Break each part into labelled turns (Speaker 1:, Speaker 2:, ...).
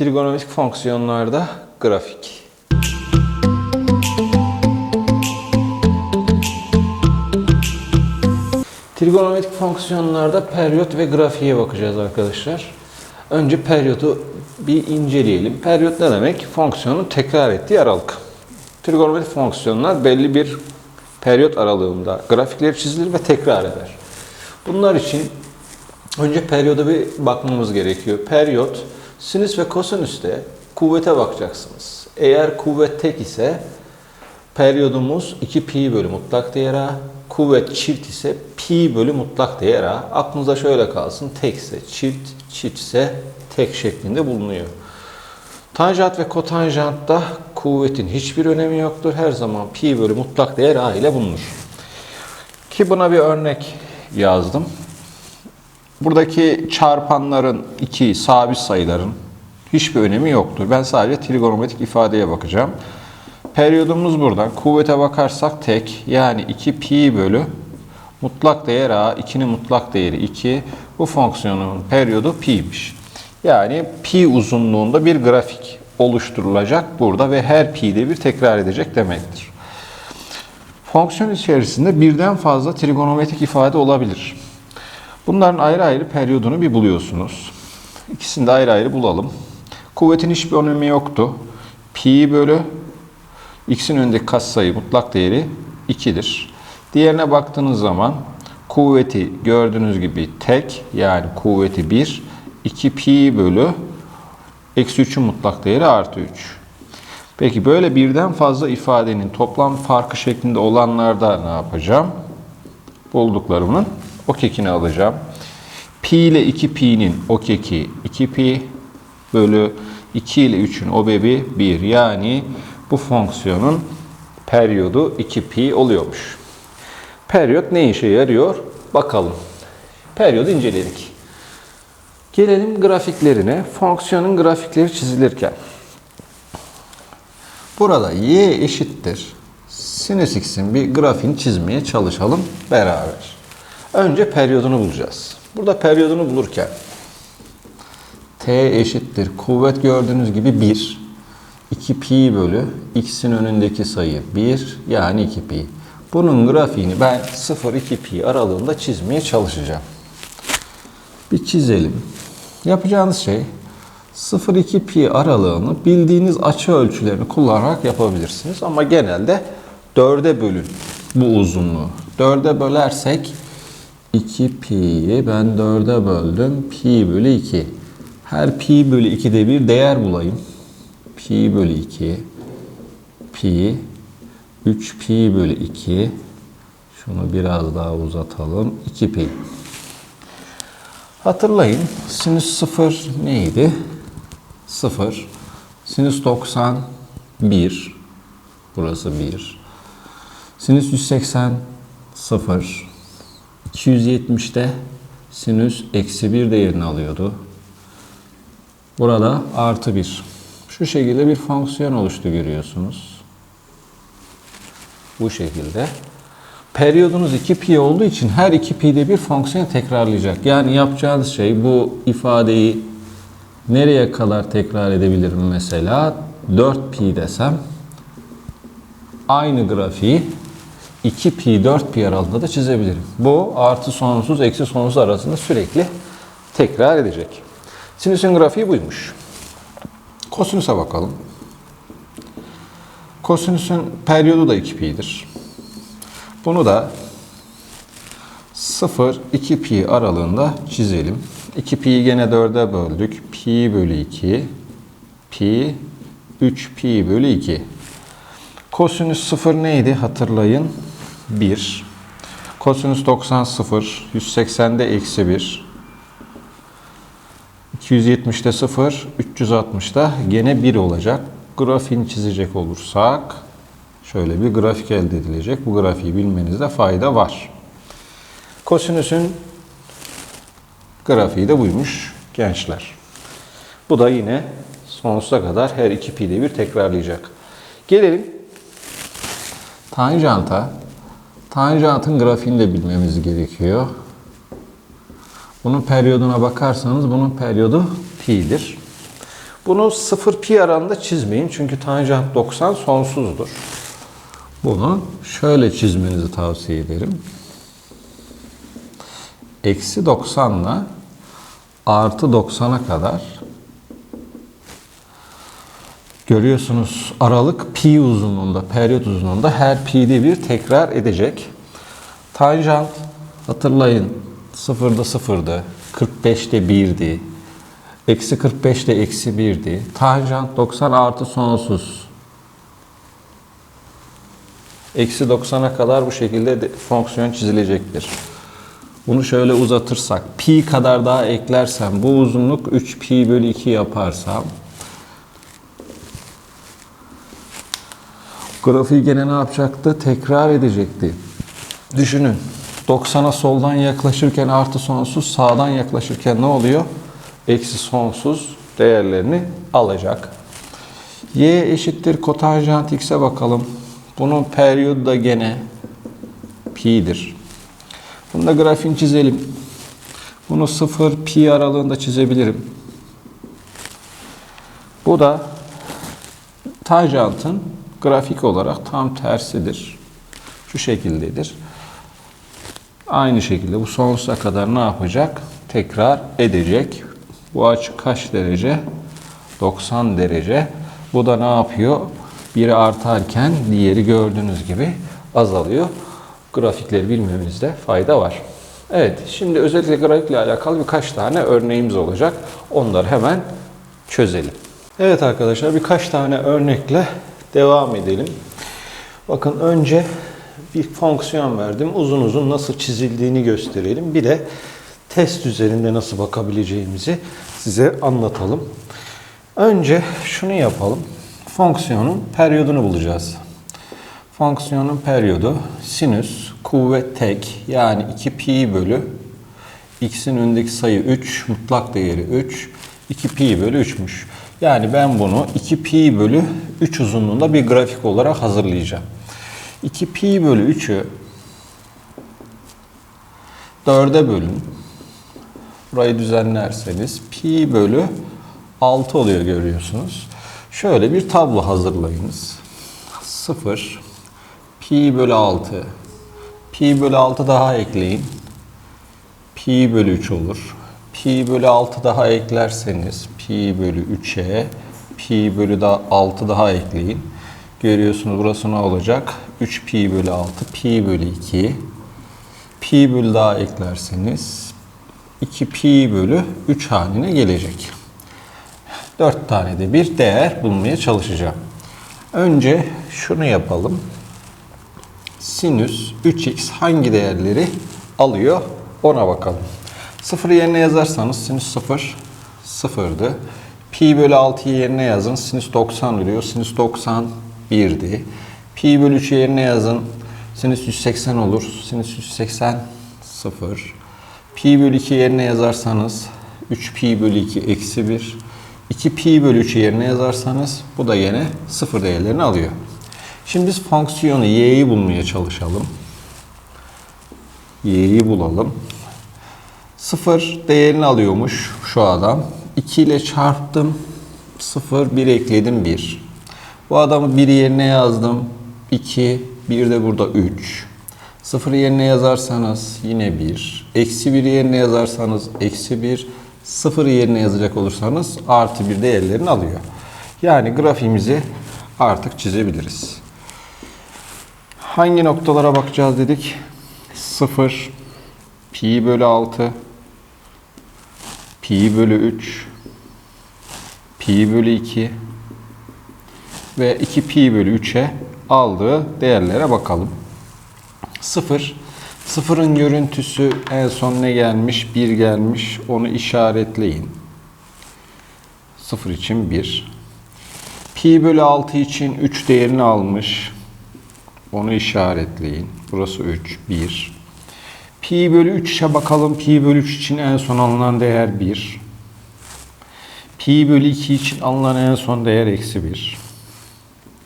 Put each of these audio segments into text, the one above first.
Speaker 1: Trigonometrik fonksiyonlarda grafik. Trigonometrik fonksiyonlarda periyot ve grafiğe bakacağız arkadaşlar. Önce periyodu bir inceleyelim. Periyot ne demek? Fonksiyonun tekrar ettiği aralık. Trigonometrik fonksiyonlar belli bir periyot aralığında grafikleri çizilir ve tekrar eder. Bunlar için önce periyoda bir bakmamız gerekiyor. Periyot, sinüs ve kosinüste kuvvete bakacaksınız. Eğer kuvvet tek ise periyodumuz 2 pi bölü mutlak değer A. Kuvvet çift ise pi bölü mutlak değer A. Aklınıza şöyle kalsın. Tekse çift, çiftse tek şeklinde bulunuyor. Tanjant ve kotanjantta kuvvetin hiçbir önemi yoktur. Her zaman pi bölü mutlak değer A ile bulunur. Ki buna bir örnek yazdım. Buradaki çarpanların iki sabit sayıların hiçbir önemi yoktur. Ben sadece trigonometrik ifadeye bakacağım. Periyodumuz buradan. Kuvvete bakarsak tek yani 2 pi bölü mutlak değer a 2'nin mutlak değeri 2. Bu fonksiyonun periyodu pi'miş. Yani pi uzunluğunda bir grafik oluşturulacak burada ve her pi'de bir tekrar edecek demektir. Fonksiyon içerisinde birden fazla trigonometrik ifade olabilir. Bunların ayrı ayrı periyodunu bir buluyorsunuz. İkisini de ayrı ayrı bulalım. Kuvvetin hiçbir önemi yoktu. Pi bölü x'in önündeki katsayı mutlak değeri 2'dir. Diğerine baktığınız zaman kuvveti gördüğünüz gibi tek yani kuvveti 1 2 pi bölü eksi 3'ün mutlak değeri artı 3. Peki böyle birden fazla ifadenin toplam farkı şeklinde olanlarda ne yapacağım? Bulduklarımın o kekini alacağım. Pi ile 2 pi'nin o keki 2 pi bölü 2 ile 3'ün o bebi 1. Yani bu fonksiyonun periyodu 2 pi oluyormuş. Periyot ne işe yarıyor? Bakalım. Periyodu inceledik. Gelelim grafiklerine. Fonksiyonun grafikleri çizilirken. Burada y eşittir. Sinüs x'in bir grafiğini çizmeye çalışalım beraber. Önce periyodunu bulacağız. Burada periyodunu bulurken t eşittir. Kuvvet gördüğünüz gibi 1. 2 pi bölü x'in önündeki sayı 1 yani 2 pi. Bunun grafiğini ben 0-2 pi aralığında çizmeye çalışacağım. Bir çizelim. Yapacağınız şey 0-2 pi aralığını bildiğiniz açı ölçülerini kullanarak yapabilirsiniz. Ama genelde 4'e bölün bu uzunluğu. 4'e bölersek 2 pi'yi ben 4'e böldüm. Pi bölü 2. Her pi bölü 2'de bir değer bulayım. Pi bölü 2 pi 3 pi bölü 2 şunu biraz daha uzatalım. 2 pi. Hatırlayın sinüs 0 neydi? 0. Sinüs 90 1. Burası 1. Sinüs 180 0. 270'te sinüs eksi 1 değerini alıyordu. Burada artı 1. Şu şekilde bir fonksiyon oluştu görüyorsunuz. Bu şekilde. Periyodunuz 2 pi olduğu için her 2 pi'de bir fonksiyon tekrarlayacak. Yani yapacağınız şey bu ifadeyi nereye kadar tekrar edebilirim mesela? 4 pi desem aynı grafiği 2 pi 4 pi aralığında da çizebilirim. Bu artı sonsuz eksi sonsuz arasında sürekli tekrar edecek. Sinüsün grafiği buymuş. Kosinüse bakalım. Kosinüsün periyodu da 2 pi'dir. Bunu da 0-2 pi aralığında çizelim. 2 pi'yi gene 4'e böldük. Pi bölü 2, pi 3 pi bölü 2. Kosinüs 0 neydi hatırlayın? 1. Kosinüs 90 0, 180'de eksi 1. 270'te 0, 360'da gene 1 olacak. Grafiğini çizecek olursak şöyle bir grafik elde edilecek. Bu grafiği bilmenizde fayda var. Kosinüsün grafiği de buymuş gençler. Bu da yine sonsuza kadar her iki pi'de bir tekrarlayacak. Gelelim tanjanta. Tanjantın grafiğini de bilmemiz gerekiyor. Bunun periyoduna bakarsanız bunun periyodu pi'dir. Bunu 0 pi aralığında çizmeyin çünkü tanjant 90 sonsuzdur. Bunu şöyle çizmenizi tavsiye ederim. Eksi 90 ile artı 90'a kadar görüyorsunuz aralık pi uzunluğunda, periyot uzunluğunda her pi'de bir tekrar edecek. Tanjant hatırlayın 0'da 0'dı, 45'te 1'di, eksi 45'te eksi 1'di. Tanjant 90 artı sonsuz. Eksi 90'a kadar bu şekilde de fonksiyon çizilecektir. Bunu şöyle uzatırsak, pi kadar daha eklersem, bu uzunluk 3 pi bölü 2 yaparsam, grafiği gene ne yapacaktı? Tekrar edecekti. Düşünün, 90'a soldan yaklaşırken artı sonsuz, sağdan yaklaşırken ne oluyor? Eksi sonsuz değerlerini alacak. Y eşittir kotanjant x'e bakalım. Bunun periyodu da gene pi'dir. Bunu da grafiğini çizelim. Bunu 0 pi aralığında çizebilirim. Bu da tanjantın grafik olarak tam tersidir. Şu şekildedir. Aynı şekilde bu sonsuza kadar ne yapacak? Tekrar edecek. Bu açı kaç derece? 90 derece. Bu da ne yapıyor? Biri artarken diğeri gördüğünüz gibi azalıyor. Grafikleri bilmemizde fayda var. Evet, şimdi özellikle grafikle alakalı birkaç tane örneğimiz olacak. Onları hemen çözelim. Evet arkadaşlar birkaç tane örnekle devam edelim. Bakın önce bir fonksiyon verdim. Uzun uzun nasıl çizildiğini gösterelim. Bir de test üzerinde nasıl bakabileceğimizi size anlatalım. Önce şunu yapalım. Fonksiyonun periyodunu bulacağız. Fonksiyonun periyodu sinüs kuvvet tek yani 2 pi bölü x'in önündeki sayı 3, mutlak değeri 3, 2 pi bölü 3'müş. Yani ben bunu 2 pi bölü 3 uzunluğunda bir grafik olarak hazırlayacağım. 2 pi bölü 3'ü 4'e bölün. Burayı düzenlerseniz pi bölü 6 oluyor görüyorsunuz. Şöyle bir tablo hazırlayınız. 0 pi bölü 6 pi bölü 6 daha ekleyin. Pi bölü 3 olur. Pi bölü 6 daha eklerseniz pi bölü 3'e pi bölü da 6 daha ekleyin. Görüyorsunuz burası ne olacak? 3 pi bölü 6 pi bölü 2 pi bölü daha eklerseniz 2 pi bölü 3 haline gelecek. 4 tane de bir değer bulmaya çalışacağım. Önce şunu yapalım. Sinüs 3x hangi değerleri alıyor ona bakalım. 0 yerine yazarsanız sinüs 0 sıfırdı. Pi bölü 6'yı yerine yazın. Sinüs 90 veriyor. Sinüs 90 1'di. Pi bölü 3'ü yerine yazın. Sinüs 180 olur. Sinüs 180 0. Pi bölü 2 yerine yazarsanız 3 pi bölü 2 eksi 1. 2 pi bölü 3'ü yerine yazarsanız bu da yine 0 değerlerini alıyor. Şimdi biz fonksiyonu y'yi bulmaya çalışalım. y'yi bulalım. 0 değerini alıyormuş şu adam. 2 ile çarptım. 0, 1 ekledim 1. Bu adamı 1 yerine yazdım. 2, 1 de burada 3. 0 yerine yazarsanız yine 1. Eksi 1 yerine yazarsanız eksi 1. 0 yerine yazacak olursanız artı 1 değerlerini alıyor. Yani grafiğimizi artık çizebiliriz. Hangi noktalara bakacağız dedik? 0, pi bölü 6, pi bölü 3, pi bölü 2 ve 2 pi bölü 3'e aldığı değerlere bakalım. 0, sıfırın görüntüsü en son ne gelmiş? 1 gelmiş. Onu işaretleyin. 0 için 1. Pi bölü 6 için 3 değerini almış. Onu işaretleyin. Burası 3, 1. Pi bölü 3'e bakalım. Pi bölü 3 için en son alınan değer 1. Pi bölü 2 için alınan en son değer eksi 1.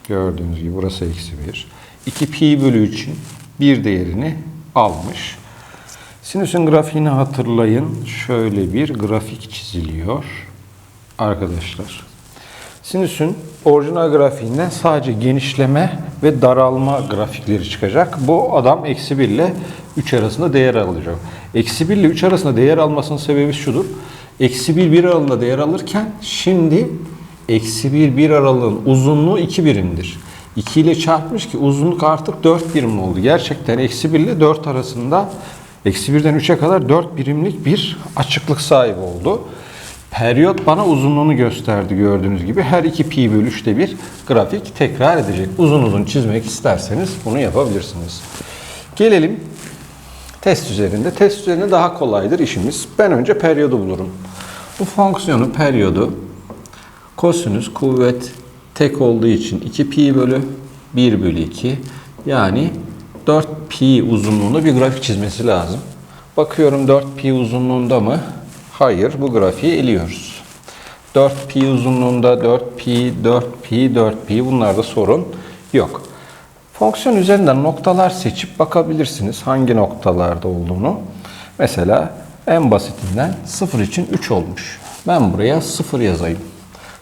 Speaker 1: Gördüğünüz gibi burası eksi 1. 2 pi bölü 3'in 1 değerini almış. Sinüsün grafiğini hatırlayın. Şöyle bir grafik çiziliyor. Arkadaşlar. Sinüsün orijinal grafiğinden sadece genişleme ve daralma grafikleri çıkacak. Bu adam eksi 1 ile 3 arasında değer alacak. Eksi 1 ile 3 arasında değer almasının sebebi şudur. Eksi 1 1 aralığında değer alırken şimdi eksi 1 1 aralığın uzunluğu 2 birimdir. 2 ile çarpmış ki uzunluk artık 4 birim oldu. Gerçekten eksi 1 ile 4 arasında eksi 1'den 3'e kadar 4 birimlik bir açıklık sahibi oldu. Periyot bana uzunluğunu gösterdi gördüğünüz gibi. Her 2 pi bölü 3'te bir grafik tekrar edecek. Uzun uzun çizmek isterseniz bunu yapabilirsiniz. Gelelim test üzerinde. Test üzerinde daha kolaydır işimiz. Ben önce periyodu bulurum. Bu fonksiyonun periyodu kosinüs kuvvet tek olduğu için 2 pi bölü 1 bölü 2 yani 4 pi uzunluğunda bir grafik çizmesi lazım. Bakıyorum 4 pi uzunluğunda mı? Hayır bu grafiği eliyoruz. 4 pi uzunluğunda 4 pi, 4 pi, 4 pi bunlarda sorun yok. Fonksiyon üzerinden noktalar seçip bakabilirsiniz hangi noktalarda olduğunu. Mesela en basitinden 0 için 3 olmuş. Ben buraya 0 yazayım.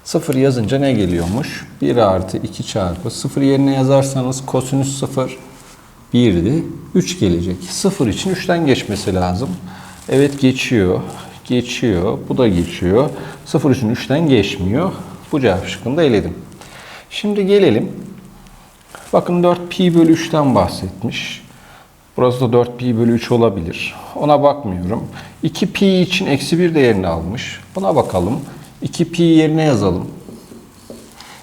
Speaker 1: 0 yazınca ne geliyormuş? 1 artı 2 çarpı 0 yerine yazarsanız kosinüs 0 1'di. 3 gelecek. 0 için 3'ten geçmesi lazım. Evet geçiyor. Geçiyor. Bu da geçiyor. 0 için 3'ten geçmiyor. Bu cevap şıkkını da eledim. Şimdi gelelim. Bakın 4 pi bölü 3'ten bahsetmiş. Burası da 4 pi bölü 3 olabilir. Ona bakmıyorum. 2 pi için eksi 1 değerini almış. Buna bakalım. 2 pi yerine yazalım.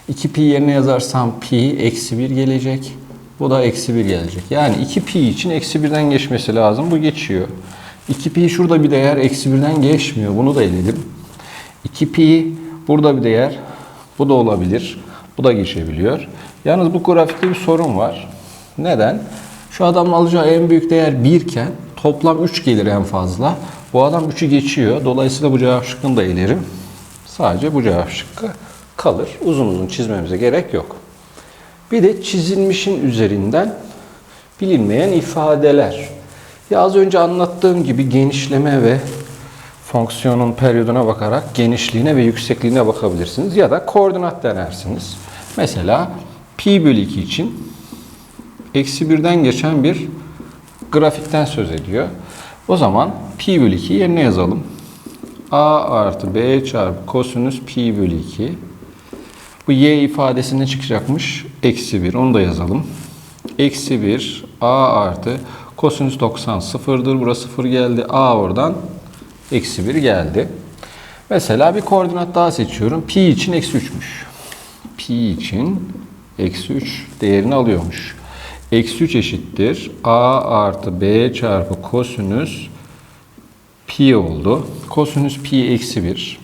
Speaker 1: 2 pi yerine yazarsam pi eksi 1 gelecek. Bu da eksi 1 gelecek. Yani 2 pi için eksi 1'den geçmesi lazım. Bu geçiyor. 2 pi şurada bir değer eksi 1'den geçmiyor. Bunu da eledim. 2 pi burada bir değer. Bu da olabilir. Bu da geçebiliyor. Yalnız bu grafikte bir sorun var. Neden? Şu adamın alacağı en büyük değer 1 iken toplam 3 gelir en fazla. Bu adam 3'ü geçiyor. Dolayısıyla bu cevap şıkkını da elerim. Sadece bu cevap şıkkı kalır. Uzun uzun çizmemize gerek yok. Bir de çizilmişin üzerinden bilinmeyen ifadeler. Ya az önce anlattığım gibi genişleme ve fonksiyonun periyoduna bakarak genişliğine ve yüksekliğine bakabilirsiniz. Ya da koordinat denersiniz. Mesela pi bölü 2 için eksi birden geçen bir grafikten söz ediyor. O zaman pi bölü 2 yerine yazalım. a artı b çarpı kosinüs pi bölü 2. Bu y ifadesinde çıkacakmış. Eksi 1. Onu da yazalım. Eksi 1 a artı kosinüs 90 sıfırdır. Burası sıfır geldi. a oradan eksi 1 geldi. Mesela bir koordinat daha seçiyorum. Pi için eksi 3'müş. Pi için eksi 3 değerini alıyormuş. Eksi 3 eşittir. a artı b çarpı kosinüs pi oldu. Kosinüs pi eksi 1.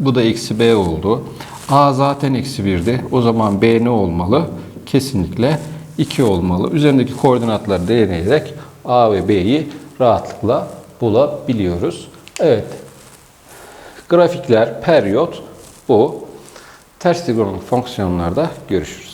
Speaker 1: Bu da eksi b oldu. A zaten eksi 1'di. O zaman b ne olmalı? Kesinlikle 2 olmalı. Üzerindeki koordinatları deneyerek a ve b'yi rahatlıkla bulabiliyoruz. Evet. Grafikler, periyot bu. Ters trigonometrik fonksiyonlarda görüşürüz.